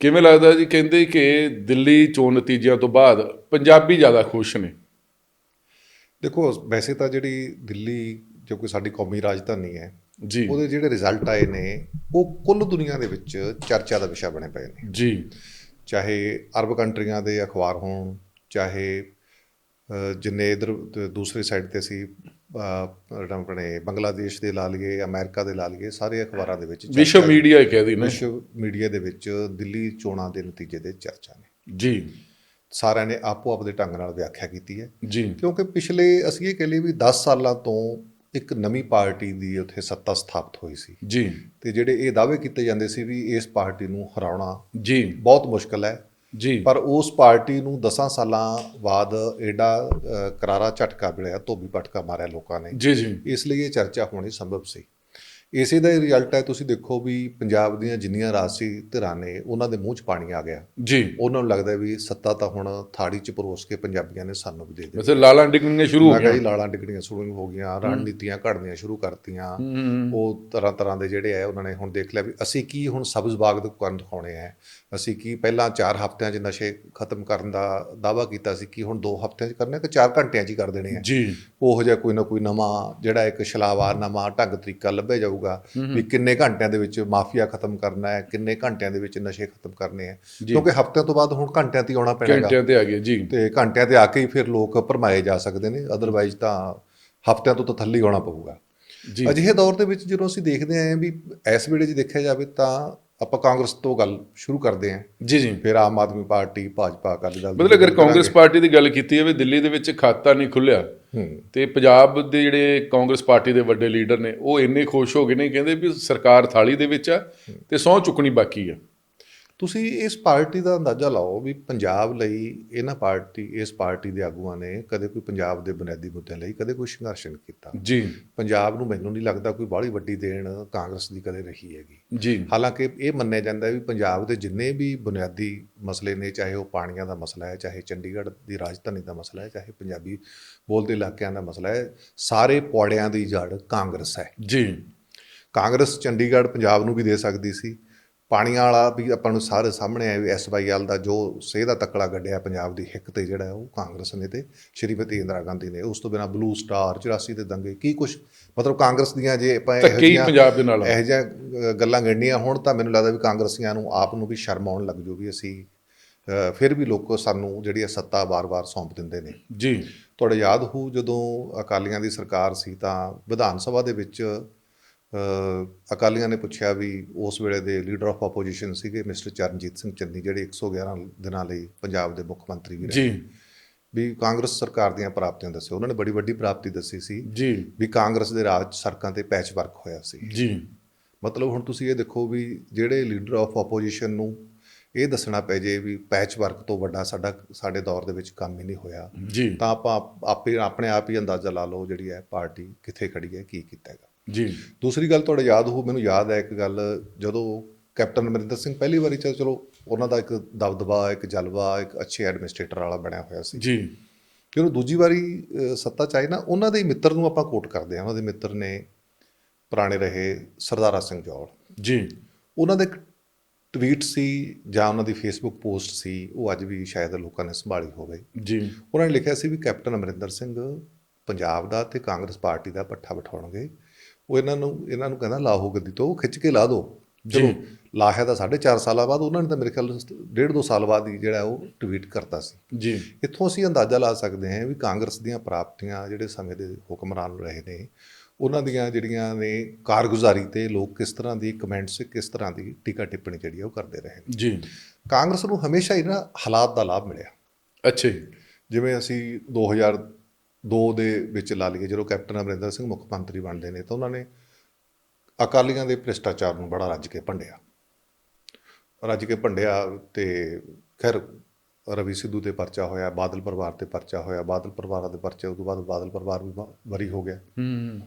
ਕਿਵੇਂ ਲੱਗਦਾ ਜੀ? ਕਹਿੰਦੇ ਕਿ ਦਿੱਲੀ ਚੋਣ ਨਤੀਜਿਆਂ ਤੋਂ ਬਾਅਦ ਪੰਜਾਬੀ ਜ਼ਿਆਦਾ ਖੁਸ਼ ਨੇ। ਦੇਖੋ ਵੈਸੇ ਤਾਂ ਜਿਹੜੀ ਦਿੱਲੀ ਜੋ ਕਿ ਸਾਡੀ ਕੌਮੀ ਰਾਜਧਾਨੀ ਹੈ ਜੀ। ਉਹਦੇ ਜਿਹੜੇ ਰਿਜ਼ਲਟ ਆਏ ਨੇ ਉਹ ਕੁੱਲ ਦੁਨੀਆ ਦੇ ਵਿੱਚ ਚਰਚਾ ਦਾ ਵਿਸ਼ਾ ਬਣੇ ਪਏ ਨੇ। ਜੀ। ਚਾਹੇ ਅਰਬ ਕੰਟਰੀਆਂ ਦੇ ਅਖਬਾਰ ਹੋਣ ਚਾਹੇ ਜਿੰਨੇ ਇਧਰ ਦੂਸਰੀ ਸਾਈਡ ਤੇ ਸੀ ਆਪਣੇ ਬੰਗਲਾਦੇਸ਼ ਦੇ ਲਾ ਲਈਏ ਅਮਰੀਕਾ ਦੇ ਲਾ ਲਈਏ ਸਾਰੇ ਅਖਬਾਰਾਂ ਦੇ ਵਿੱਚ ਵਿਸ਼ਵ ਮੀਡੀਆ ਕਹਿ ਦੀ ਨੇ। ਵਿਸ਼ਵ ਮੀਡੀਆ ਦੇ ਵਿੱਚ ਦਿੱਲੀ ਚੋਣਾਂ ਦੇ ਨਤੀਜੇ ਦੇ ਚਰਚਾ ਨੇ। ਜੀ। ਸਾਰਿਆਂ ਨੇ ਆਪੋ ਆਪ ਦੇ ਢੰਗ ਨਾਲ ਵਿਆਖਿਆ ਕੀਤੀ ਹੈ। ਜੀ। ਕਿਉਂਕਿ ਪਿਛਲੇ ਅਸੀਂ ਇਹ ਕਹ ਲਈਏ ਵੀ 10 ਸਾਲਾਂ ਤੋਂ ਇੱਕ ਨਵੀਂ ਪਾਰਟੀ ਦੀ ਉੱਥੇ ਸੱਤਾ ਸਥਾਪਿਤ ਹੋਈ ਸੀ। ਜੀ। ਤੇ ਜਿਹੜੇ ਇਹ ਦਾਅਵੇ ਕੀਤੇ ਜਾਂਦੇ ਸੀ ਵੀ ਇਸ ਪਾਰਟੀ ਨੂੰ ਹਰਾਉਣਾ ਜੀ। ਬਹੁਤ ਮੁਸ਼ਕਲ ਹੈ। ਜੀ। ਪਰ ਉਸ ਪਾਰਟੀ ਨੂੰ 10 ਸਾਲਾਂ ਬਾਅਦ ਐਡਾ ਕਰਾਰਾ ਝਟਕਾ ਮਿਲਿਆ ਧੋਬੀ ਪਟਕਾ ਮਾਰਿਆ ਲੋਕਾਂ ਨੇ। ਜੀ ਜੀ। ਇਸ ਲਈ ਇਹ ਚਰਚਾ ਹੋਣੀ ਸੰਭਵ ਸੀ। ਇਸੇ ਦਾ ਹੀ ਰਿਜ਼ਲਟ ਹੈ ਤੁਸੀਂ ਦੇਖੋ ਵੀ ਪੰਜਾਬ ਦੀਆਂ ਜਿੰਨੀਆਂ ਰਾਜਸੀ ਧਿਰਾਂ ਨੇ ਉਹਨਾਂ ਦੇ ਮੂੰਹ 'ਚ ਪਾਣੀ ਆ ਗਿਆ। ਜੀ। ਉਹਨਾਂ ਨੂੰ ਲੱਗਦਾ ਵੀ ਸੱਤਾ ਤਾਂ ਹੁਣ ਥਾੜੀ 'ਚ ਪਰੋਸ ਕੇ ਪੰਜਾਬੀਆਂ ਨੇ ਸਾਨੂੰ ਵੀ ਦੇ ਦਿੱਤੀ। ਵੈਸੇ ਲਾਲਾਂ ਡਿੱਗਣੀਆਂ ਸ਼ੁਰੂ ਹੋ ਗਈਆਂ। ਲਾਲਾਂ ਡਿੱਗਣੀਆਂ ਸ਼ੁਰੂ ਹੋ ਗਈਆਂ ਰਣਨੀਤੀਆਂ ਘੜਨੀਆਂ ਸ਼ੁਰੂ ਕਰਤੀਆਂ। ਉਹ ਤਰ੍ਹਾਂ ਤਰ੍ਹਾਂ ਦੇ ਜਿਹੜੇ ਆ ਉਹਨਾਂ ਨੇ ਹੁਣ ਦੇਖ ਲਿਆ ਵੀ ਅਸੀਂ ਕੀ ਹੁਣ ਸਬਜ਼ ਬਾਗ ਦੇ ਕਰਨ ਦਿਖਾਉਣੇ ਆ। ਅਸੀਂ ਕੀ ਪਹਿਲਾਂ 4 ਹਫ਼ਤਿਆਂ 'ਚ ਨਸ਼ੇ ਖਤਮ ਕਰਨ ਦਾ ਦਾਵਾ ਕੀਤਾ ਸੀ ਕਿ ਹੁਣ 2 ਹਫ਼ਤਿਆਂ 'ਚ ਕਰਨੇ ਕਿ 4 ਘੰਟਿਆਂ 'ਚ ਹੀ ਕਰ ਦੇਣੇ ਆ। ਜੀ। ਉਹੋ ਜਿਹਾ ਕੋਈ ਨਾ ਕੋਈ ਨਵਾਂ ਜਿਹੜਾ ਇੱਕ ਛਲਾਵਾ ਨਵਾਂ ਢੰਗ ਤਰੀਕਾ ਲੱਭਿਆ ਜਾਊਗਾ ਵੀ ਕਿੰਨੇ ਘੰਟਿਆਂ ਦੇ ਵਿੱਚ ਮਾਫੀਆ ਖਤਮ ਕਰਨਾ ਹੈ ਕਿੰਨੇ ਘੰਟਿਆਂ ਦੇ ਵਿੱਚ ਨਸ਼ੇ ਖਤਮ ਕਰਨੇ ਆ ਕਿਉਂਕਿ ਹਫ਼ਤਿਆਂ ਤੋਂ ਬਾਅਦ ਹੁਣ ਘੰਟਿਆਂ ਤੇ ਹੀ ਆਉਣਾ ਪੈਣਾਗਾ ਘੰਟਿਆਂ ਤੇ ਆ ਗਏ ਜੀ। ਤੇ ਘੰਟਿਆਂ ਤੇ ਆ ਕੇ ਹੀ ਫਿਰ ਲੋਕ ਭਰਮਾਏ ਜਾ ਸਕਦੇ ਨੇ ਅਦਰਵਾਈਜ਼ ਤਾਂ ਹਫ਼ਤਿਆਂ ਤੋਂ ਤਾਂ ਥੱਲੇ ਹੀ ਆਉਣਾ ਪਊਗਾ। ਜੀ। ਅਜਿਹੇ ਦੌਰ ਦੇ ਵਿੱਚ ਜਦੋਂ ਅਸੀਂ ਦੇਖਦੇ ਆਂ ਵੀ ਇਸ ਵੇਲੇ ਜੇ ਦੇਖਿਆ ਜਾਵੇ ਤਾਂ ਆਪਾਂ ਕਾਂਗਰਸ ਤੋਂ ਗੱਲ ਸ਼ੁਰੂ ਕਰਦੇ ਆਂ ਜੀ ਜੀ। ਫਿਰ ਆਮ ਆਦਮੀ ਪਾਰਟੀ ਭਾਜਪਾ ਅਕਾਲੀ ਦਲ ਮਤਲਬ ਅਗਰ ਕਾਂਗਰਸ ਪਾਰਟੀ ਦੀ ਗੱਲ ਕੀਤੀ ਜਾਵੇ ਦਿੱਲੀ ਦੇ ਵਿੱਚ ਖਾਤਾ ਨਹੀਂ ਖੁੱਲਿਆ। ਹੂੰ ਤੇ ਪੰਜਾਬ ਦੇ ਜਿਹੜੇ ਕਾਂਗਰਸ ਪਾਰਟੀ ਦੇ ਵੱਡੇ ਲੀਡਰ ਨੇ, ਉਹ ਇੰਨੇ ਖੁਸ਼ ਹੋ ਗਏ ਨੇ, ਕਹਿੰਦੇ ਵੀ ਸਰਕਾਰ ਥਾਲੀ ਦੇ ਵਿੱਚ ਆ ਤੇ ਸਹੁੰ ਚੁੱਕਣੀ ਬਾਕੀ ਆ। ਤੁਸੀਂ ਇਸ ਪਾਰਟੀ ਦਾ ਅੰਦਾਜ਼ਾ ਲਾਓ ਵੀ ਪੰਜਾਬ ਲਈ ਇਹਨਾਂ ਪਾਰਟੀ ਇਸ ਪਾਰਟੀ ਦੇ ਆਗੂਆਂ ਨੇ ਕਦੇ ਕੋਈ ਪੰਜਾਬ ਦੇ ਬੁਨਿਆਦੀ ਮੁੱਦਿਆਂ ਲਈ ਕਦੇ ਕੋਈ ਸੰਘਰਸ਼ ਨਹੀਂ ਕੀਤਾ। ਜੀ। ਪੰਜਾਬ ਨੂੰ ਮੈਨੂੰ ਨਹੀਂ ਲੱਗਦਾ ਕੋਈ ਬਾਹਲੀ ਵੱਡੀ ਦੇਣ ਕਾਂਗਰਸ ਦੀ ਕਦੇ ਰਹੀ ਹੈਗੀ। ਜੀ। ਹਾਲਾਂਕਿ ਇਹ ਮੰਨਿਆ ਜਾਂਦਾ ਵੀ ਪੰਜਾਬ ਦੇ ਜਿੰਨੇ ਵੀ ਬੁਨਿਆਦੀ ਮਸਲੇ ਨੇ ਚਾਹੇ ਉਹ ਪਾਣੀਆਂ ਦਾ ਮਸਲਾ ਹੈ ਚਾਹੇ ਚੰਡੀਗੜ੍ਹ ਦੀ ਰਾਜਧਾਨੀ ਦਾ ਮਸਲਾ ਹੈ ਚਾਹੇ ਪੰਜਾਬੀ ਬੋਲਦੇ ਇਲਾਕਿਆਂ ਦਾ ਮਸਲਾ ਹੈ ਸਾਰੇ ਪੌੜਿਆਂ ਦੀ ਜੜ ਕਾਂਗਰਸ ਹੈ। ਜੀ। ਕਾਂਗਰਸ ਚੰਡੀਗੜ੍ਹ ਪੰਜਾਬ ਨੂੰ ਵੀ ਦੇ ਸਕਦੀ ਸੀ। ਪਾਣੀਆਂ ਵਾਲਾ ਵੀ ਆਪਾਂ ਨੂੰ ਸਾਰੇ ਸਾਹਮਣੇ ਆਇਆ ਵੀ ਐਸਵਾਈਐਲ ਦਾ ਜੋ ਸੇਹ ਦਾ ਤਕੜਾ ਗੱਡਿਆ ਪੰਜਾਬ ਦੀ ਹਿੱਕ ਤੇ ਜਿਹੜਾ ਉਹ ਕਾਂਗਰਸ ਨੇ ਤੇ ਸ਼੍ਰੀਮਤੀ ਇੰਦਰਾ ਗਾਂਧੀ ਨੇ ਉਸ ਤੋਂ ਬਿਨਾ ਬਲੂ ਸਟਾਰ 84 ਦੇ ਦੰਗੇ ਕੀ ਕੁਝ ਮਤਲਬ ਕਾਂਗਰਸ ਦੀਆਂ ਜੇ ਆਪਾਂ ਇਹੋ ਜਿਹੀਆਂ- ਪੰਜਾਬ ਦੇ ਨਾਲ। ਇਹੋ ਜਿਹੀਆਂ ਗੱਲਾਂ ਗਣਨੀਆਂ ਹੁਣ ਤਾਂ ਮੈਨੂੰ ਲੱਗਦਾ ਵੀ ਕਾਂਗਰਸੀਆਂ ਨੂੰ ਆਪ ਨੂੰ ਵੀ ਸ਼ਰਮ ਆਉਣ ਲੱਗ ਜੂ ਵੀ ਅਸੀਂ ਫਿਰ ਵੀ ਲੋਕ ਸਾਨੂੰ ਜਿਹੜੀ ਸੱਤਾ ਵਾਰ-ਵਾਰ ਸੌਂਪ ਦਿੰਦੇ ਨੇ। ਜੀ। ਤੁਹਾਡੇ ਯਾਦ ਹੋ ਜਦੋਂ ਅਕਾਲੀਆਂ ਦੀ ਸਰਕਾਰ ਸੀ ਤਾਂ ਵਿਧਾਨ ਸਭਾ ਦੇ ਵਿੱਚ ਅਕਾਲੀਆਂ ਨੇ ਪੁੱਛਿਆ ਵੀ ਉਸ ਵੇਲੇ ਦੇ ਲੀਡਰ ਆਫ ਆਪੋਜੀਸ਼ਨ ਸੀਗੇ ਮਿਸਟਰ ਚਰਨਜੀਤ ਸਿੰਘ ਚੰਨੀ ਜਿਹੜੇ 111 ਦਿਨਾਂ ਲਈ ਪੰਜਾਬ ਦੇ ਮੁੱਖ ਮੰਤਰੀ ਵੀ ਰਹੇ। ਜੀ ਵੀ ਕਾਂਗਰਸ ਸਰਕਾਰ ਦੀਆਂ ਪ੍ਰਾਪਤੀਆਂ ਦੱਸਿਓ। ਉਹਨਾਂ ਨੇ ਬੜੀ ਵੱਡੀ ਪ੍ਰਾਪਤੀ ਦੱਸੀ ਸੀ ਜੀ। ਵੀ ਕਾਂਗਰਸ ਦੇ ਰਾਜ ਸੜਕਾਂ ਤੇ ਪੈਚ ਵਰਕ ਹੋਇਆ ਸੀ। ਜੀ। ਮਤਲਬ ਹੁਣ ਤੁਸੀਂ ਇਹ ਦੇਖੋ ਵੀ ਜਿਹੜੇ ਲੀਡਰ ਆਫ ਆਪੋਜੀਸ਼ਨ ਨੂੰ ਇਹ ਦੱਸਣਾ ਪੈ ਜੇ ਵੀ ਪੈਚ ਵਰਕ ਤੋਂ ਵੱਡਾ ਸਾਡਾ ਸਾਡੇ ਦੌਰ ਦੇ ਵਿੱਚ ਕੰਮ ਹੀ ਨਹੀਂ ਹੋਇਆ। ਤਾਂ ਆਪਾਂ ਆਪੇ ਆਪਣੇ ਆਪ ਹੀ ਅੰਦਾਜ਼ਾ ਲਾ ਲਓ ਜਿਹੜੀ ਹੈ ਪਾਰਟੀ ਕਿੱਥੇ ਖੜੀ ਹੈ ਕੀ ਕੀਤਾ ਹੈਗਾ। ਜੀ। ਦੂਸਰੀ ਗੱਲ ਤੁਹਾਡੇ ਯਾਦ ਹੋ ਮੈਨੂੰ ਯਾਦ ਹੈ ਇੱਕ ਗੱਲ ਜਦੋਂ ਕੈਪਟਨ ਅਮਰਿੰਦਰ ਸਿੰਘ ਪਹਿਲੀ ਵਾਰੀ ਚ ਚਲੋ ਉਹਨਾਂ ਦਾ ਇੱਕ ਦਬਦਬਾ ਇੱਕ ਜਲਵਾ ਇੱਕ ਅੱਛੇ ਐਡਮਿਨਿਸਟ੍ਰੇਟਰ ਵਾਲਾ ਬਣਿਆ ਹੋਇਆ ਸੀ। ਜੀ। ਜਦੋਂ ਦੂਜੀ ਵਾਰੀ ਸੱਤਾ ਚ ਆਈ ਨਾ ਉਹਨਾਂ ਦੇ ਮਿੱਤਰ ਨੂੰ ਆਪਾਂ ਕੋਟ ਕਰਦੇ ਹਾਂ। ਉਹਨਾਂ ਦੇ ਮਿੱਤਰ ਨੇ ਪੁਰਾਣੇ ਰਹੇ ਸਰਦਾਰਾ ਸਿੰਘ ਜੌਲ ਜੀ। ਉਹਨਾਂ ਦਾ ਇੱਕ ਟਵੀਟ ਸੀ ਜਾਂ ਉਹਨਾਂ ਦੀ ਫੇਸਬੁੱਕ ਪੋਸਟ ਸੀ ਉਹ ਅੱਜ ਵੀ ਸ਼ਾਇਦ ਲੋਕਾਂ ਨੇ ਸੰਭਾਲੀ ਹੋਵੇ। ਜੀ। ਉਹਨਾਂ ਨੇ ਲਿਖਿਆ ਸੀ ਵੀ ਕੈਪਟਨ ਅਮਰਿੰਦਰ ਸਿੰਘ ਪੰਜਾਬ ਦਾ ਤੇ ਕਾਂਗਰਸ ਪਾਰਟੀ ਦਾ ਪੱਠਾ ਬਿਠਾਉਣਗੇ। ਉਹ ਇਹਨਾਂ ਨੂੰ ਇਹਨਾਂ ਨੂੰ ਕਹਿੰਦਾ ਲਾਹੋ ਗੱਦੀ ਤੋਂ ਖਿੱਚ ਕੇ ਲਾ ਦਿਓ। ਚਲੋ ਲਾਹਿਆ ਤਾਂ 4.5 ਸਾਲਾਂ ਬਾਅਦ ਉਹਨਾਂ ਨੇ ਤਾਂ ਮੇਰੇ ਖਿਆਲ ਡੇਢ ਦੋ ਸਾਲ ਬਾਅਦ ਹੀ ਜਿਹੜਾ ਉਹ ਟਵੀਟ ਕਰਤਾ ਸੀ। ਜੀ। ਇੱਥੋਂ ਅਸੀਂ ਅੰਦਾਜ਼ਾ ਲਾ ਸਕਦੇ ਹਾਂ ਵੀ ਕਾਂਗਰਸ ਦੀਆਂ ਪ੍ਰਾਪਤੀਆਂ ਜਿਹੜੇ ਸਮੇਂ ਦੇ ਹੁਕਮਰਾਨ ਰਹੇ ਨੇ ਉਹਨਾਂ ਦੀਆਂ ਜਿਹੜੀਆਂ ਨੇ ਕਾਰਗੁਜ਼ਾਰੀ ਤੇ ਲੋਕ ਕਿਸ ਤਰ੍ਹਾਂ ਦੀ ਕਮੈਂਟਸ ਕਿਸ ਤਰ੍ਹਾਂ ਦੀ ਟੀਕਾ ਟਿੱਪਣੀ ਜਿਹੜੀ ਉਹ ਕਰਦੇ ਰਹੇ ਜੀ। ਕਾਂਗਰਸ ਨੂੰ ਹਮੇਸ਼ਾ ਹੀ ਨਾ ਹਾਲਾਤ ਦਾ ਲਾਭ ਮਿਲਿਆ। ਅੱਛਾ ਜੀ। ਜਿਵੇਂ ਅਸੀਂ 2002 ਦੇ ਵਿੱਚ ਲਾ ਲਈਏ ਜਦੋਂ ਕੈਪਟਨ ਅਮਰਿੰਦਰ ਸਿੰਘ ਮੁੱਖ ਮੰਤਰੀ ਬਣਦੇ ਨੇ ਤਾਂ ਉਹਨਾਂ ਨੇ ਅਕਾਲੀਆਂ ਦੇ ਭ੍ਰਿਸ਼ਟਾਚਾਰ ਨੂੰ ਬੜਾ ਰੱਜ ਕੇ ਭੰਡਿਆ। ਰੱਜ ਕੇ ਭੰਡਿਆ ਤੇ ਖੈਰ ਰਵੀ ਸਿੱਧੂ ਤੇ ਪਰਚਾ ਹੋਇਆ ਬਾਦਲ ਪਰਿਵਾਰ ਤੇ ਪਰਚਾ ਹੋਇਆ ਬਾਦਲ ਪਰਿਵਾਰਾਂ ਦੇ ਪਰਚੇ ਤੋਂ ਬਾਅਦ ਬਾਦਲ ਪਰਿਵਾਰ ਵੀ ਬਰੀ ਹੋ ਗਿਆ। ਹੂੰ।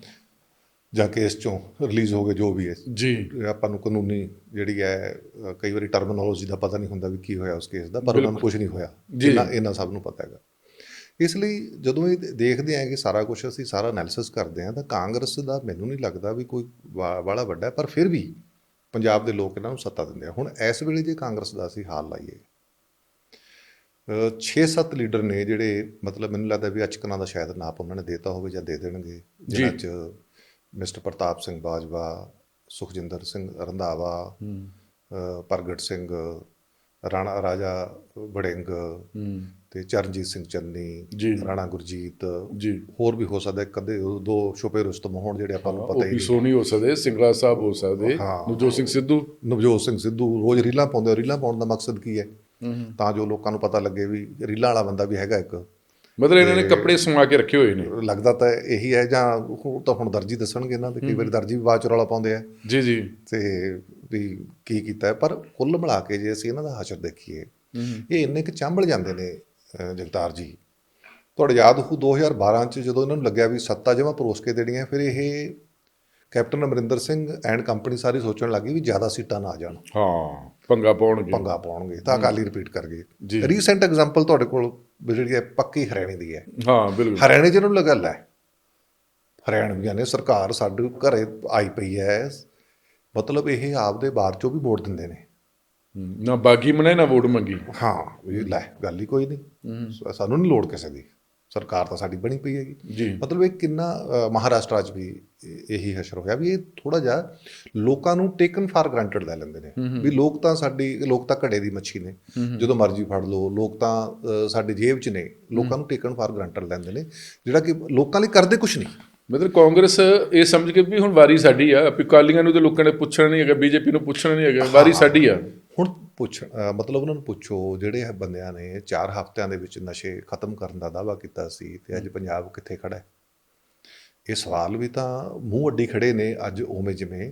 ਜਾਂ ਕੇਸ ਚੋਂ ਰਿਲੀਜ਼ ਹੋ ਗਏ ਜੋ ਵੀ ਹੈ। ਜੀ। ਆਪਾਂ ਨੂੰ ਕਾਨੂੰਨੀ ਜਿਹੜੀ ਹੈ ਕਈ ਵਾਰੀ ਟਰਮੀਨੋਲੋਜੀ ਦਾ ਪਤਾ ਨਹੀਂ ਹੁੰਦਾ ਵੀ ਕੀ ਹੋਇਆ ਉਸ ਕੇਸ ਦਾ ਪਰ ਉਹਨਾਂ ਨੂੰ ਕੁਝ ਨਹੀਂ ਹੋਇਆ। ਇਹਨਾਂ ਇਹਨਾਂ ਸਭ ਨੂੰ ਪਤਾ ਹੈਗਾ। ਇਸ ਲਈ ਜਦੋਂ ਇਹ ਦੇਖਦੇ ਆਂ ਕਿ ਸਾਰਾ ਕੁਝ ਅਸੀਂ ਸਾਰਾ ਐਨਾਲਿਸਿਸ ਕਰਦੇ ਆਂ ਤਾਂ ਕਾਂਗਰਸ ਦਾ ਮੈਨੂੰ ਨਹੀਂ ਲੱਗਦਾ ਵੀ ਕੋਈ ਵਾਲਾ ਵੱਡਾ ਪਰ ਫਿਰ ਵੀ ਪੰਜਾਬ ਦੇ ਲੋਕ ਇਹਨਾਂ ਨੂੰ ਸੱਤਾ ਦਿੰਦੇ ਆ। ਹੁਣ ਇਸ ਵੇਲੇ ਜੇ ਕਾਂਗਰਸ ਦਾ ਅਸੀਂ ਹਾਲ ਲਾਈਏ 6-7 ਲੀਡਰ ਨੇ ਜਿਹੜੇ ਮਤਲਬ ਮੈਨੂੰ ਲੱਗਦਾ ਵੀ ਅਚਕਨਾਂ ਦਾ ਸ਼ਾਇਦ ਨਾਪ ਉਹਨਾਂ ਨੇ ਦੇਤਾ ਹੋਵੇ ਜਾਂ ਦੇ ਦੇਣਗੇ। ਜਿਨ੍ਹਾਂ 'ਚ ਮਿਸਟਰ ਪ੍ਰਤਾਪ ਸਿੰਘ ਬਾਜਵਾ ਸੁਖਜਿੰਦਰ ਸਿੰਘ ਰੰਧਾਵਾ ਪ੍ਰਗਟ ਸਿੰਘ ਰਾਣਾ ਰਾਜਾ ਵੜਿੰਗ ਤੇ ਚਰਨਜੀਤ ਸਿੰਘ ਚੰਨੀ। ਰਾਣਾ ਗੁਰਜੀਤ ਜੀ। ਹੋਰ ਵੀ ਹੋ ਸਕਦਾ ਅੱਧੇ ਦੋ ਛੁਪੇ ਰੁਸਤਮ ਹੋਣ ਜਿਹੜੇ ਆਪਾਂ ਨੂੰ ਪਤਾ ਹੀ ਨਹੀਂ। ਸੋਨੀ ਹੋ ਸਕਦੇ ਸਿੰਗਲਾ ਸਾਹਿਬ ਹੋ ਸਕਦੇ। ਨਵਜੋਤ ਸਿੰਘ ਸਿੱਧੂ? ਨਵਜੋਤ ਸਿੰਘ ਸਿੱਧੂ ਰੋਜ਼ ਰੀਲਾਂ ਪਾਉਂਦੇ। ਰੀਲਾਂ ਪਾਉਣ ਦਾ ਮਕਸਦ ਕੀ ਹੈ? ਤਾਂ ਜੋ ਲੋਕਾਂ ਨੂੰ ਪਤਾ ਲੱਗੇ ਵੀ ਰੀਲਾਂ ਵਾਲਾ ਬੰਦਾ ਵੀ ਹੈਗਾ ਇੱਕ। ਮਤਲਬ ਇਹਨਾਂ ਨੇ ਕੱਪੜੇ ਸਮਾ ਕੇ ਰੱਖੇ ਹੋਏ ਨੇ। ਲੱਗਦਾ ਤਾਂ ਇਹੀ ਹੈ ਜਾਂ ਉਹ ਤਾਂ ਹੁਣ ਦਰਜੀ ਦੱਸਣਗੇ ਇਹਨਾਂ ਦੇ ਕਈ ਵਾਰੀ ਦਰਜੀ ਵੀ ਬਾਅਦ ਚ ਰੌਲਾ ਪਾਉਂਦੇ ਆ। ਜੀ ਜੀ। ਤੇ ਵੀ ਕੀ ਕੀਤਾ ਪਰ ਕੁੱਲ ਮਿਲਾ ਕੇ ਜੇ ਅਸੀਂ ਇਹਨਾਂ ਦਾ ਹਸ਼ਰ ਦੇਖੀਏ ਇਹ ਇੰਨੇ ਕੁ ਚਾਂਬਲ ਜਾਂਦੇ ਨੇ ਜਗਤਾਰ ਜੀ। ਤੁਹਾਡੇ ਯਾਦ ਹੋ 2012 ਚ ਜਦੋਂ ਇਹਨਾਂ ਨੂੰ ਲੱਗਿਆ ਵੀ ਸੱਤਾ ਜਮਾ ਪਰੋਸ ਕੇ ਦੇਣੀਆਂ ਫਿਰ ਇਹ captain Amarinder Singh and company ਸਾਰੀ ਸੋਚਣ ਲੱਗੀ ਵੀ ਜ਼ਿਆਦਾ ਸੀਟਾਂ ਨਾ ਆ ਜਾਣ। ਹਾਂ ਪੰਗਾ ਪਾਉਣਗੇ। ਪੰਗਾ ਪਾਉਣਗੇ ਤਾਂ ਅਕਾਲੀ ਰਿਪੀਟ ਕਰ। ਗਏ ਰੀਸੈਂਟ ਐਗਜ਼ਾਮਪਲ ਤੁਹਾਡੇ ਕੋਲ ਜਿਹੜੀ ਹੈ ਪੱਕੀ ਹਰਿਆਣੇ ਦੀ ਹੈ। ਹਾਂ ਬਿਲਕੁਲ। ਹਰਿਆਣੇ ਜਿਹਨੂੰ ਨੂੰ ਲੱਗਾ ਲੈ। ਹਰਿਆਣਵੀਆਂ ਨੇ ਸਰਕਾਰ ਸਾਡੇ ਘਰੇ ਆਈ ਪਈ ਹੈ। ਮਤਲਬ ਇਹ ਆਪਦੇ ਬਾਹਰ ਚੋਂ ਵੀ ਵੋਟ ਦਿੰਦੇ ਨੇ। ਨਾ ਬਾਗੀ ਮਨੇ ਨਾ ਵੋਟ ਮੰਗੀ। ਹਾਂ ਵੀ ਲੈ ਗੱਲ ਹੀ ਕੋਈ ਨਹੀਂ। ਸਾਨੂੰ ਨਹੀਂ ਲੋੜ ਕਿਸੇ ਦੀ। ਸਰਕਾਰ ਤਾਂ ਸਾਡੀ ਬਣੀ ਪਈ ਹੈਗੀ। ਜੀ। ਮਤਲਬ ਇਹ ਕਿੰਨਾ ਮਹਾਰਾਸ਼ਟਰ 'ਚ ਵੀ ਇਹ- ਇਹੀ ਹਸ਼ਰ ਹੋਇਆ ਵੀ ਇਹ ਥੋੜਾ ਜਿਹਾ ਲੋਕਾਂ ਨੂੰ ਟੇਕਨ ਫਾਰ ਗ੍ਰਾਂਟਡ ਲੈ ਲੈਂਦੇ ਨੇ। ਵੀ ਲੋਕ ਤਾਂ ਸਾਡੀ ਲੋਕ ਤਾਂ ਘੜੇ ਦੀ ਮੱਛੀ ਨੇ। ਜਦੋਂ ਮਰਜ਼ੀ ਫੜ ਲਓ ਲੋਕ ਤਾਂ ਸਾਡੀ ਜੇਬ 'ਚ ਨੇ। ਲੋਕਾਂ ਨੂੰ ਟੇਕਨ ਫਾਰ ਗ੍ਰਾਂਟਡ ਲੈਂਦੇ ਨੇ। ਜਿਹੜਾ ਕਿ ਲੋਕਾਂ ਲਈ ਕਰਦੇ ਕੁਝ ਨਹੀਂ। ਮਤਲਬ ਕਾਂਗਰਸ ਇਹ ਸਮਝ ਕੇ ਵੀ ਹੁਣ ਵਾਰੀ ਸਾਡੀ ਆ। ਅਕਾਲੀਆਂ ਨੂੰ ਤੇ ਲੋਕਾਂ ਨੇ ਪੁੱਛਣਾ ਨਹੀਂ ਹੈਗਾ ਬੀਜੇਪੀ ਨੂੰ ਪੁੱਛਣਾ ਨਹੀਂ ਹੈਗਾ ਵਾਰੀ ਸਾਡੀ ਆ। ਹੁਣ ਪੁੱਛ ਮਤਲਬ ਉਹਨਾਂ ਨੂੰ ਪੁੱਛੋ ਜਿਹੜੇ ਬੰਦਿਆਂ ਨੇ 4 ਹਫ਼ਤਿਆਂ ਦੇ ਵਿੱਚ ਨਸ਼ੇ ਖਤਮ ਕਰਨ ਦਾ ਦਾਅਵਾ ਕੀਤਾ ਸੀ ਤੇ ਅੱਜ ਪੰਜਾਬ ਕਿੱਥੇ ਖੜਾ ਹੈ? ਇਹ ਸਵਾਲ ਵੀ ਤਾਂ ਮੂੰਹ ਅੱਡੀ ਖੜੇ ਨੇ ਅੱਜ ਉਵੇਂ ਜਿਵੇਂ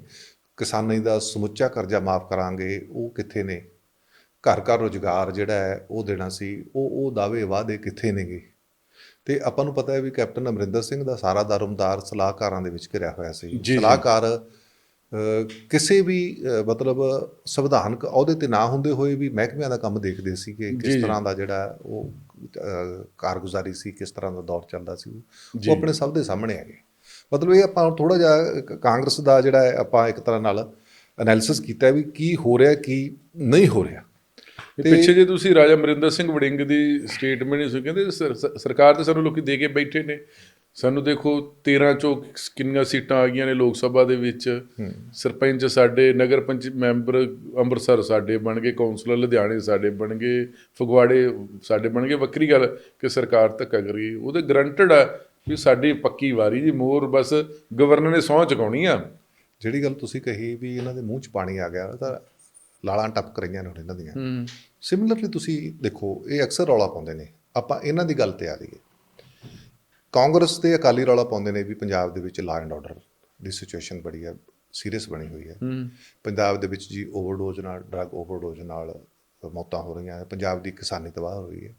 ਕਿਸਾਨੀ ਦਾ ਸਮੁੱਚਾ ਕਰਜ਼ਾ ਮਾਫ ਕਰਾਂਗੇ ਉਹ ਕਿੱਥੇ ਨੇ? ਘਰ ਘਰ ਰੁਜ਼ਗਾਰ ਜਿਹੜਾ ਹੈ ਉਹ ਦੇਣਾ ਸੀ ਉਹ ਉਹ ਦਾਅਵੇ ਵਾਅਦੇ ਕਿੱਥੇ ਨੇਗੇ? ਤੇ ਆਪਾਂ ਨੂੰ ਪਤਾ ਹੈ ਵੀ ਕੈਪਟਨ ਅਮਰਿੰਦਰ ਸਿੰਘ ਦਾ ਸਾਰਾ ਦਾਰੋਮਦਾਰ ਸਲਾਹਕਾਰਾਂ ਦੇ ਵਿੱਚ ਘਿਰਿਆ ਹੋਇਆ ਸੀ। ਸਲਾਹਕਾਰ ਕਿਸੇ ਵੀ ਮਤਲਬ ਸੰਵਿਧਾਨਕ ਅਹੁਦੇ ਤੇ ਨਾ ਹੁੰਦੇ ਹੋਏ ਵੀ ਮਹਿਕਮਿਆਂ ਦਾ ਕੰਮ ਦੇਖਦੇ ਸੀ ਕਿ ਕਿਸ। ਤਰ੍ਹਾਂ ਦਾ ਜਿਹੜਾ ਉਹ ਕਾਰਗੁਜ਼ਾਰੀ ਸੀ ਕਿਸ ਤਰ੍ਹਾਂ ਦਾ ਦੌਰ ਚੱਲਦਾ ਸੀ ਉਹ ਆਪਣੇ ਸਭ ਦੇ ਸਾਹਮਣੇ ਹੈਗੇ। ਮਤਲਬ ਇਹ ਆਪਾਂ ਥੋੜਾ ਜਿਹਾ ਕਾਂਗਰਸ ਦਾ ਜਿਹੜਾ ਹੈ ਆਪਾਂ ਇੱਕ ਤਰ੍ਹਾਂ ਨਾਲ ਐਨਾਲਿਸਿਸ ਕੀਤਾ ਵੀ ਕੀ ਹੋ ਰਿਹਾ ਕੀ ਨਹੀਂ ਹੋ ਰਿਹਾ। ਪਿੱਛੇ ਜੇ ਤੁਸੀਂ ਰਾਜਾ ਅਮਰਿੰਦਰ ਸਿੰਘ ਵੜਿੰਗ ਦੀ ਸਟੇਟਮੈਂਟ ਸੁਣ ਕਹਿੰਦੇ ਸਰ- ਸਰ- ਸਰਕਾਰ ਤੇ ਸਾਨੂੰ ਲੋਕੀ ਦੇ ਕੇ ਬੈਠੇ ਨੇ। ਸਾਨੂੰ ਦੇਖੋ 13 ਚੋਂ ਕਿੰਨੀਆਂ ਸੀਟਾਂ ਆ ਗਈਆਂ ਨੇ ਲੋਕ ਸਭਾ ਦੇ ਵਿੱਚ। ਸਰਪੰਚ ਸਾਡੇ ਨਗਰ ਪੰਚ ਮੈਂਬਰ ਅੰਮ੍ਰਿਤਸਰ ਸਾਡੇ ਬਣ ਗਏ ਕੌਂਸਲਰ ਲੁਧਿਆਣੇ ਸਾਡੇ ਬਣ ਗਏ ਫਗਵਾੜੇ ਸਾਡੇ ਬਣ ਗਏ। ਵੱਖਰੀ ਗੱਲ ਕਿ ਸਰਕਾਰ ਧੱਕਾ ਕਰੀ ਉਹਦੇ ਗਰੰਟਡ ਆ ਵੀ ਸਾਡੀ ਪੱਕੀ ਵਾਰੀ ਜੀ ਮੋਰ ਬਸ ਗਵਰਨਰ ਨੇ ਸਹੁੰ ਚੁਕਾਉਣੀ ਆ। ਜਿਹੜੀ ਗੱਲ ਤੁਸੀਂ ਕਹੀ ਵੀ ਇਹਨਾਂ ਦੇ ਮੂੰਹ 'ਚ ਪਾਣੀ ਆ ਗਿਆ ਤਾਂ ਲਾਲਾਂ ਟਪਕ ਰਹੀਆਂ ਨੇ ਇਹਨਾਂ ਦੀਆਂ। ਸਿਮਿਲਰਲੀ ਤੁਸੀਂ ਦੇਖੋ ਇਹ ਅਕਸਰ ਰੌਲਾ ਪਾਉਂਦੇ ਨੇ। ਆਪਾਂ ਇਹਨਾਂ ਦੀ ਗੱਲ ਤੇ ਆ ਜਾਈਏ। ਕਾਂਗਰਸ ਤੇ ਅਕਾਲੀ ਰੌਲਾ ਪਾਉਂਦੇ ਨੇ ਵੀ ਪੰਜਾਬ ਦੇ ਵਿੱਚ ਲਾ ਐਂਡ ਆਰਡਰ ਦੀ ਸਿਚੁਏਸ਼ਨ ਬੜੀ ਹੈ ਸੀਰੀਅਸ ਬਣੀ ਹੋਈ ਹੈ। ਪੰਜਾਬ ਦੇ ਵਿੱਚ ਜੀ ਓਵਰਡੋਜ਼ ਨਾਲ ਡਰੱਗ ਓਵਰਡੋਜ਼ ਨਾਲ ਮੌਤਾਂ ਹੋ ਰਹੀਆਂ ਹੈ ਪੰਜਾਬ ਦੀ ਕਿਸਾਨੀ ਤਬਾਹ ਹੋ ਰਹੀ ਹੈ।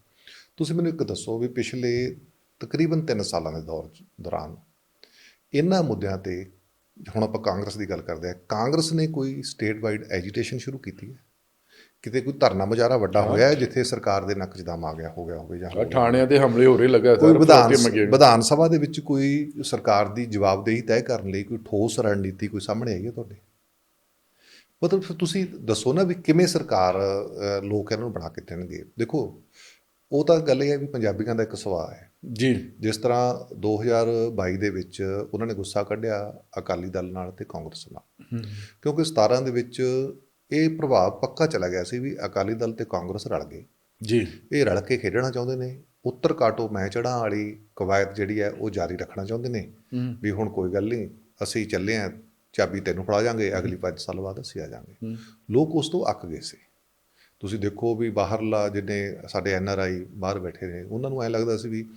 ਤੁਸੀਂ ਮੈਨੂੰ ਇੱਕ ਦੱਸੋ ਵੀ ਪਿਛਲੇ ਤਕਰੀਬਨ 3 ਸਾਲਾਂ ਦੇ ਦੌਰ ਦੌਰਾਨ ਇਹਨਾਂ ਮੁੱਦਿਆਂ ਤੇ ਹੁਣ ਆਪਾਂ ਕਾਂਗਰਸ ਦੀ ਗੱਲ ਕਰਦੇ ਹਾਂ ਕਾਂਗਰਸ ਨੇ ਕੋਈ ਸਟੇਟ ਵਾਈਡ ਐਜੀਟੇਸ਼ਨ ਸ਼ੁਰੂ ਕੀਤੀ ਹੈ? ਕਿਤੇ ਕੋਈ ਧਰਨਾ ਮੁਜ਼ਾਹਰਾ ਵੱਡਾ ਹੋਇਆ ਜਿੱਥੇ ਸਰਕਾਰ ਦੇ ਨੱਕ 'ਚ ਦਮ ਆ ਗਿਆ ਹੋ ਗਿਆ ਹੋਵੇ ਜਾਂ ਥਾਣਿਆਂ ਤੇ ਹਮਲੇ ਹੋ ਰਹੇ ਲਗਾਤਾਰ ਵਿਧਾਨ। ਵਿਧਾਨ ਸਭਾ ਦੇ ਵਿੱਚ ਕੋਈ ਸਰਕਾਰ ਦੀ ਜਵਾਬਦੇਹੀ ਤੈਅ ਕਰਨ ਲਈ ਕੋਈ ਠੋਸ ਰਣਨੀਤੀ ਕੋਈ ਸਾਹਮਣੇ ਆਈ ਹੈ ਤੁਹਾਡੇ? ਮਤਲਬ ਤੁਸੀਂ ਦੱਸੋ ਨਾ ਵੀ ਕਿਵੇਂ ਸਰਕਾਰ ਲੋਕ ਇਹਨਾਂ ਨੂੰ ਬਣਾ ਕੇ ਦੇਣਗੇ। ਦੇਖੋ ਉਹ ਤਾਂ ਗੱਲ ਇਹ ਹੈ ਵੀ ਪੰਜਾਬੀਆਂ ਦਾ ਇੱਕ ਸੁਭਾਅ ਹੈ। ਜੀ। ਜਿਸ ਤਰ੍ਹਾਂ 2022 ਦੇ ਵਿੱਚ ਉਹਨਾਂ ਨੇ ਗੁੱਸਾ ਕੱਢਿਆ ਅਕਾਲੀ ਦਲ ਨਾਲ ਤੇ ਕਾਂਗਰਸ ਨਾਲ। ਕਿਉਂਕਿ 17 ਦੇ ਵਿੱਚ ਇਹ ਪ੍ਰਭਾਵ ਪੱਕਾ ਚਲਾ ਗਿਆ ਸੀ ਵੀ ਅਕਾਲੀ ਦਲ ਤੇ ਕਾਂਗਰਸ ਰਲ ਗਏ। ਜੀ। ਇਹ ਰਲ ਕੇ ਖੇਡਣਾ ਚਾਹੁੰਦੇ ਨੇ। ਉੱਤਰ ਕਾਟੋ ਮੈਂ ਚੜਾਂ ਵਾਲੀ ਕਵਾਇਦ ਜਿਹੜੀ ਹੈ ਉਹ ਜਾਰੀ ਰੱਖਣਾ ਚਾਹੁੰਦੇ ਨੇ। ਵੀ ਹੁਣ ਕੋਈ ਗੱਲ ਨਹੀਂ ਅਸੀਂ ਚੱਲੇ ਆਂ ਚਾਬੀ ਤੈਨੂੰ ਫੜਾ ਜਾਾਂਗੇ ਅਗਲੀ 5 ਸਾਲ ਬਾਅਦ ਅਸੀਂ ਆ ਜਾਾਂਗੇ। ਲੋਕ ਉਸ ਤੋਂ ਅੱਕ ਗਏ ਸੀ। ਤੁਸੀਂ ਦੇਖੋ ਵੀ ਬਾਹਰਲਾ ਜਿੰਨੇ ਸਾਡੇ ਐਨ ਆਰ ਆਈ ਬਾਹਰ ਬੈਠੇ ਨੇ ਉਹਨਾਂ ਨੂੰ ਐ ਲੱਗਦਾ ਸੀ ਵੀ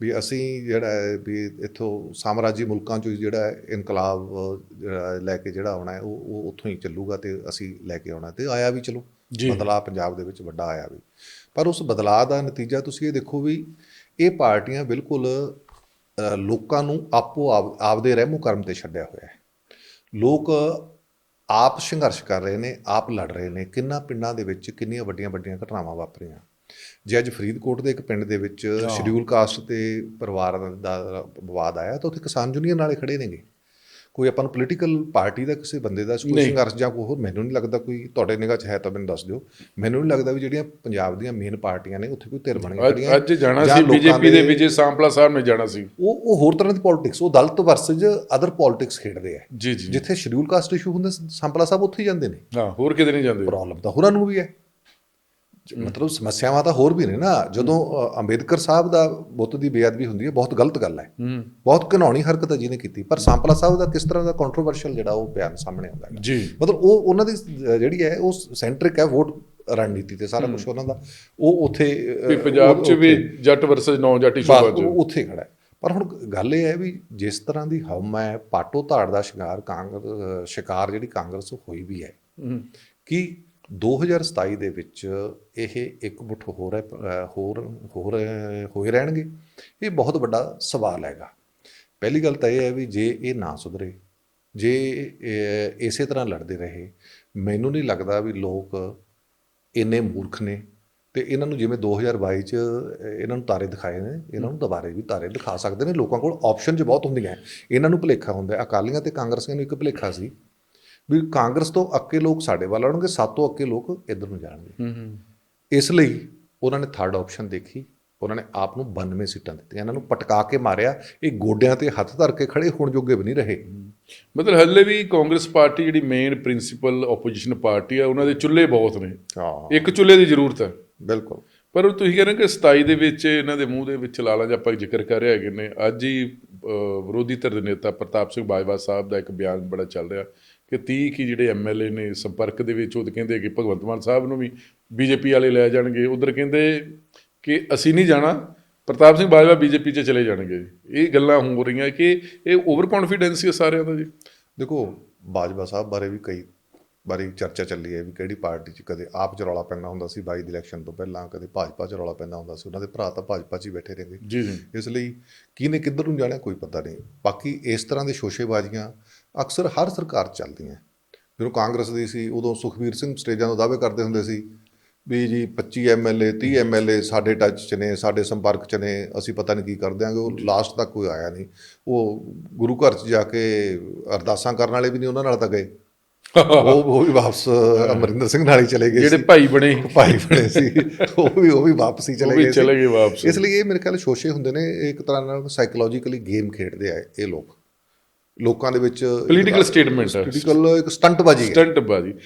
ਵੀ ਅਸੀਂ ਜਿਹੜਾ ਹੈ ਵੀ ਇੱਥੋਂ ਸਾਮਰਾਜੀ ਮੁਲਕਾਂ ਚੋਂ ਜਿਹੜਾ ਇਨਕਲਾਬ ਲੈ ਕੇ ਜਿਹੜਾ ਆਉਣਾ ਹੈ ਉਹ ਉਹ ਉੱਥੋਂ ਹੀ ਚੱਲੂਗਾ ਤੇ ਅਸੀਂ ਲੈ ਕੇ ਆਉਣਾ ਤੇ ਆਇਆ ਵੀ ਚਲੋ। ਬਦਲਾਅ ਪੰਜਾਬ ਦੇ ਵਿੱਚ ਵੱਡਾ ਆਇਆ ਵੀ। ਪਰ ਉਸ ਬਦਲਾਅ ਦਾ ਨਤੀਜਾ ਤੁਸੀਂ ਇਹ ਦੇਖੋ ਵੀ ਇਹ ਪਾਰਟੀਆਂ ਬਿਲਕੁਲ ਲੋਕਾਂ ਨੂੰ ਆਪੋ ਆਪ ਆਪਦੇ ਰਹਿਮੋ ਕਰਮ ਤੇ ਛੱਡਿਆ ਹੋਇਆ ਹੈ। ਲੋਕ ਆਪ ਸੰਘਰਸ਼ ਕਰ ਰਹੇ ਨੇ ਆਪ ਲੜ ਰਹੇ ਨੇ ਕਿੰਨਾ ਪਿੰਡਾਂ ਦੇ ਵਿੱਚ ਕਿੰਨੀਆਂ ਵੱਡੀਆਂ ਵੱਡੀਆਂ ਘਟਨਾਵਾਂ ਵਾਪਰੀਆਂ। ਜੇ ਅੱਜ ਫਰੀਦਕੋਟ ਦੇ ਇੱਕ ਪਿੰਡ ਦੇ ਵਿੱਚ ਸ਼ਡਿਊਲ ਕਾਸਟ ਤੇ ਪਰਿਵਾਰ ਦਾ ਵਿਵਾਦ ਆਇਆ ਤਾਂ ਉੱਥੇ ਕਿਸਾਨ ਯੂਨੀਅਨ ਵਾਲੇ ਖੜੇ ਨੇਗੇ। ਕੋਈ ਆਪਾਂ ਨੂੰ ਪੋਲੀਟੀਕਲ ਪਾਰਟੀ ਦਾ ਕਿਸੇ ਬੰਦੇ ਦਾ ਕੋਈ। ਸੰਘਰਸ਼ ਜਾਂ ਕੋਈ ਹੋਰ ਮੈਨੂੰ ਨਹੀਂ ਲੱਗਦਾ ਕੋਈ ਤੁਹਾਡੇ ਨਿਗਾਹ 'ਚ ਹੈ ਤਾਂ ਮੈਨੂੰ ਦੱਸ ਦਿਓ। ਮੈਨੂੰ ਨਹੀਂ ਲੱਗਦਾ ਵੀ ਜਿਹੜੀਆਂ ਪੰਜਾਬ ਦੀਆਂ ਮੇਨ ਪਾਰਟੀਆਂ ਨੇ ਉੱਥੇ ਕੋਈ ਧਿਰ ਬਣ ਗਈਆਂ ਅੱਜ ਜਾਣਾ ਸੀ ਬੀਜੇਪੀ ਦੇ ਵਿਜੇ ਸਾਂਪਲਾ ਸਾਹਿਬ ਨੇ ਜਾਣਾ ਸੀ। ਉਹ ਉਹ ਹੋਰ ਤਰ੍ਹਾਂ ਦੀ ਪੋਲਿਟਿਕਸ ਉਹ ਦਲਿਤ ਵਰਸਜ ਅਦਰ ਪੋਲਿਟਿਕਸ ਖੇਡਦੇ ਆ। ਜਿੱਥੇ ਸ਼ਡਿਊਲ ਕਾਸਟ ਇਸ਼ੂ ਹੁੰਦਾ ਸੰਪਲਾ ਸਾਹਿਬ ਉੱਥੇ ਹੀ ਜਾਂਦੇ ਨੇ। ਹਾਂ ਹੋਰ ਕਿਤੇ ਨਹੀਂ ਜਾਂਦੇ। ਪ੍ਰੋਬਲਮ ਤਾਂ ਹੋਰਾਂ ਨੂੰ ਵੀ ਹੈ। ਮਤਲਬ ਸਮੱਸਿਆਵਾਂ ਤਾਂ ਹੋਰ ਵੀ ਨੇ ਨਾ। ਜਦੋਂ ਅੰਬੇਦਕਰ ਸਾਹਿਬ ਦਾ ਬੁੱਤ ਦੀ ਬੇਅਦਬੀ ਹੁੰਦੀ ਹੈ ਬਹੁਤ ਗਲਤ ਗੱਲ ਹੈ। ਬਹੁਤ ਘਿਨਾਉਣੀ ਹਰਕਤ ਹੈ ਜਿਹਨੇ ਕੀਤੀ। ਪਰ ਸੰਪਲਾ ਸਾਹਿਬ ਦਾ ਕਿਸ ਤਰ੍ਹਾਂ ਦਾ ਕੰਟਰੋਵਰਸ਼ੀਅਲ ਜਿਹੜਾ ਉਹ ਬਿਆਨ ਸਾਹਮਣੇ ਆਉਂਦਾ ਹੈ। ਜੀ। ਮਤਲਬ ਉਹ ਉਹਨਾਂ ਦੀ ਜਿਹੜੀ ਹੈ ਉਹ ਸੈਂਟਰਿਕ ਹੈ ਵੋਟ ਰਣਨੀਤੀ ਤੇ ਸਾਰਾ ਕੁਝ ਉਹਨਾਂ ਦਾ। ਉਹ ਉੱਥੇ ਪੰਜਾਬ 'ਚ ਵੀ ਜੱਟ ਵਰਸਸ ਨੌ ਜੱਟ ਅੱਜ ਉਹ ਉੱਥੇ ਖੜਾ ਹੈ। ਪਰ ਹੁਣ ਗੱਲ ਇਹ ਹੈ ਵੀ ਜਿਸ ਤਰ੍ਹਾਂ ਦੀ ਹਮ ਹੈ ਪਾਟੋ ਧਾੜ ਦਾ ਸ਼ਿਕਾਰ ਕਾਂਗਰਸ ਸ਼ਿਕਾਰ ਜਿਹੜੀ ਕਾਂਗਰਸ ਹੋਈ ਵੀ ਹੂੰ। ਕਿ 2027 ਦੇ ਵਿੱਚ ਇਹ ਇੱਕ ਮੁੱਠ ਹੋਰ ਹੈ ਹੋਰ ਹੋਰ ਹੋਏ ਰਹਿਣਗੇ। ਇਹ ਬਹੁਤ ਵੱਡਾ ਸਵਾਲ ਹੈਗਾ। ਪਹਿਲੀ ਗੱਲ ਤਾਂ ਇਹ ਹੈ ਵੀ ਜੇ ਇਹ ਨਾ ਸੁਧਰੇ, ਜੇ ਇਸੇ ਤਰ੍ਹਾਂ ਲੜਦੇ ਰਹੇ, ਮੈਨੂੰ ਨਹੀਂ ਲੱਗਦਾ ਵੀ ਲੋਕ ਇੰਨੇ ਮੂਰਖ ਨੇ ਤੇ ਇਹਨਾਂ ਨੂੰ ਜਿਵੇਂ 2022 ਚ ਇਹਨਾਂ ਨੂੰ ਤਾਰੇ ਦਿਖਾਏ ਨੇ, ਇਹਨਾਂ ਨੂੰ ਦੁਬਾਰੇ ਵੀ ਤਾਰੇ ਦਿਖਾ ਸਕਦੇ ਨੇ। ਲੋਕਾਂ ਕੋਲ ਆਪਸ਼ਨ ਚ ਬਹੁਤ ਹੁੰਦੀਆਂ। ਇਹਨਾਂ ਨੂੰ ਭੁਲੇਖਾ ਹੁੰਦਾ। ਅਕਾਲੀਆਂ ਤੇ ਕਾਂਗਰਸੀਆਂ ਨੂੰ ਇੱਕ ਭੁਲੇਖਾ ਸੀ। ਵੀ ਕਾਂਗਰਸ ਤੋਂ ਅੱਕੇ ਲੋਕ ਸਾਡੇ ਵੱਲ ਆਉਣਗੇ ਸਾਤੋਂ ਅੱਕੇ ਲੋਕ ਇੱਧਰ ਨੂੰ ਜਾਣਗੇ। ਹੂੰ ਹੂੰ। ਇਸ ਲਈ ਉਹਨਾਂ ਨੇ ਥਰਡ ਆਪਸ਼ਨ ਦੇਖੀ ਉਹਨਾਂ ਨੇ ਆਪ ਨੂੰ 92 ਸੀਟਾਂ ਦਿੱਤੀਆਂ। ਇਹਨਾਂ ਨੂੰ ਪਟਕਾ ਕੇ ਮਾਰਿਆ ਇਹ ਗੋਡਿਆਂ ਤੇ ਹੱਥ ਧਰ ਕੇ ਖੜੇ ਹੋਣ ਜੋਗੇ ਵੀ ਨਹੀਂ ਰਹੇ। ਮਤਲਬ ਹੱਲੇ ਵੀ ਕਾਂਗਰਸ ਪਾਰਟੀ ਜਿਹੜੀ ਮੇਨ ਪ੍ਰਿੰਸੀਪਲ ਆਪੋਜੀਸ਼ਨ ਪਾਰਟੀ ਆ ਉਹਨਾਂ ਦੇ ਚੁੱਲ੍ਹੇ ਬਹੁਤ ਨੇ। ਹਾਂ। ਇੱਕ ਚੁੱਲ੍ਹੇ ਦੀ ਜ਼ਰੂਰਤ ਹੈ। ਬਿਲਕੁਲ। ਪਰ ਤੁਸੀਂ ਕਹਿੰਦੇ ਕਿ 27 ਦੇ ਵਿੱਚ ਇਹਨਾਂ ਦੇ ਮੂੰਹ ਦੇ ਵਿੱਚ ਲਾਲਾਂ ਜਿਹਾ ਆਪਾਂ ਜ਼ਿਕਰ ਕਰ ਰਹੇ ਹੈਗੇ ਨੇ। ਅੱਜ ਹੀ ਵਿਰੋਧੀ ਧਿਰ ਦੇ ਨੇਤਾ ਪ੍ਰਤਾਪ ਸਿੰਘ ਬਾਜਵਾ ਸਾਹਿਬ ਦਾ ਇੱਕ ਬਿਆਨ ਬੜਾ ਚੱਲ ਰਿਹਾ। ਕਿ 30 ਕੀ ਜਿਹੜੇ ਐਮਐਲਏ ਨੇ ਸੰਪਰਕ ਦੇ ਵਿੱਚ ਉਹ ਕਹਿੰਦੇ ਕਿ ਭਗਵੰਤ ਮਾਨ ਸਾਹਿਬ ਨੂੰ ਵੀ ਬੀਜੇਪੀ ਵਾਲੇ ਲੈ ਜਾਣਗੇ। ਉਧਰ ਕਹਿੰਦੇ ਕਿ ਅਸੀਂ ਨਹੀਂ ਜਾਣਾ ਪ੍ਰਤਾਪ ਸਿੰਘ ਬਾਜਵਾ ਬੀਜੇਪੀ 'ਚ ਚਲੇ ਜਾਣਗੇ ਇਹ ਗੱਲਾਂ ਹੋ ਰਹੀਆਂ ਕਿ ਇਹ ਓਵਰ ਕੌਨਫੀਡੈਂਸ ਹੀ ਸਾਰਿਆਂ ਦਾ ਜੀ। ਦੇਖੋ ਬਾਜਵਾ ਸਾਹਿਬ ਬਾਰੇ ਵੀ ਕਈ ਬਾਰੇ ਚਰਚਾ ਚੱਲੀ ਹੈ ਵੀ ਕਿਹੜੀ ਪਾਰਟੀ 'ਚ ਕਦੇ ਆਪ 'ਚ ਰੌਲਾ ਪੈਂਦਾ ਹੁੰਦਾ ਸੀ ਬਾਈ ਦੀ ਇਲੈਕਸ਼ਨ ਤੋਂ ਪਹਿਲਾਂ ਕਦੇ ਭਾਜਪਾ 'ਚ ਰੌਲਾ ਪੈਂਦਾ ਹੁੰਦਾ ਸੀ ਉਹਨਾਂ ਦੇ ਭਰਾ ਤਾਂ ਭਾਜਪਾ 'ਚ ਹੀ ਬੈਠੇ ਰਹਿੰਦੇ। ਜੀ ਜੀ। ਇਸ ਲਈ ਕਿਹਨੇ ਕਿੱਧਰ ਨੂੰ ਜਾਣਾ ਕੋਈ ਪਤਾ ਨਹੀਂ। ਬਾਕੀ ਇਸ ਤਰ੍ਹਾਂ ਦੇ ਸ਼ੋਸ਼ੇਬਾਜ਼ੀਆਂ ਅਕਸਰ ਹਰ ਸਰਕਾਰ ਚੱਲਦੀਆਂ ਜਦੋਂ ਕਾਂਗਰਸ ਦੀ ਸੀ ਉਦੋਂ ਸੁਖਬੀਰ ਸਿੰਘ ਸਟੇਜਾਂ ਤੋਂ ਦਾਅਵੇ ਕਰਦੇ ਹੁੰਦੇ ਸੀ ਵੀ ਜੀ 25 ਐਮਐਲਏ 30 ਐਮਐਲਏ ਸਾਡੇ ਟੱਚ 'ਚ ਨੇ ਸਾਡੇ ਸੰਪਰਕ 'ਚ ਨੇ ਅਸੀਂ ਪਤਾ ਨਹੀਂ ਕੀ ਕਰ ਦਿਆਂਗੇ ਉਹ ਲਾਸਟ ਤੱਕ ਕੋਈ ਆਇਆ ਨਹੀਂ। ਉਹ ਗੁਰੂ ਘਰ 'ਚ ਜਾ ਕੇ ਅਰਦਾਸਾਂ ਕਰਨ ਵਾਲੇ ਵੀ ਨਹੀਂ ਉਹਨਾਂ ਨਾਲ ਤਾਂ ਗਏ। ਉਹ ਉਹ ਵੀ ਵਾਪਸ ਅਮਰਿੰਦਰ ਸਿੰਘ ਨਾਲ ਹੀ ਚਲੇ ਗਏ ਜਿਹੜੇ ਭਾਈ ਬਣੇ। ਭਾਈ ਬਣੇ ਸੀ। ਉਹ ਵੀ ਉਹ ਵੀ ਵਾਪਸ ਹੀ ਚਲੇ ਗਏ ਸੀ। ਚਲੇ ਗਏ ਵਾਪਸ। ਇਸ ਲਈ ਇਹ ਮੇਰੇ ਖਿਆਲ ਸ਼ੋਸ਼ੇ ਹੁੰਦੇ ਨੇ ਇੱਕ ਤਰ੍ਹਾਂ ਨਾਲ ਸਾਈਕੋਲੋਜੀਕਲੀ ਗੇਮ ਖੇਡਦੇ ਆ ਇਹ ਲੋਕ। ਲੋਕਾਂ ਦੇ ਵਿੱਚ ਪੋਲੀਟੀਕਲ ਸਟੇਟਮੈਂਟ ਹੈ ਪੋਲੀਟੀਕਲ ਇੱਕ ਸਟੰਟਬਾਜ਼ੀ ਹੈ। ਸਟੰਟ ਬਾਜੀ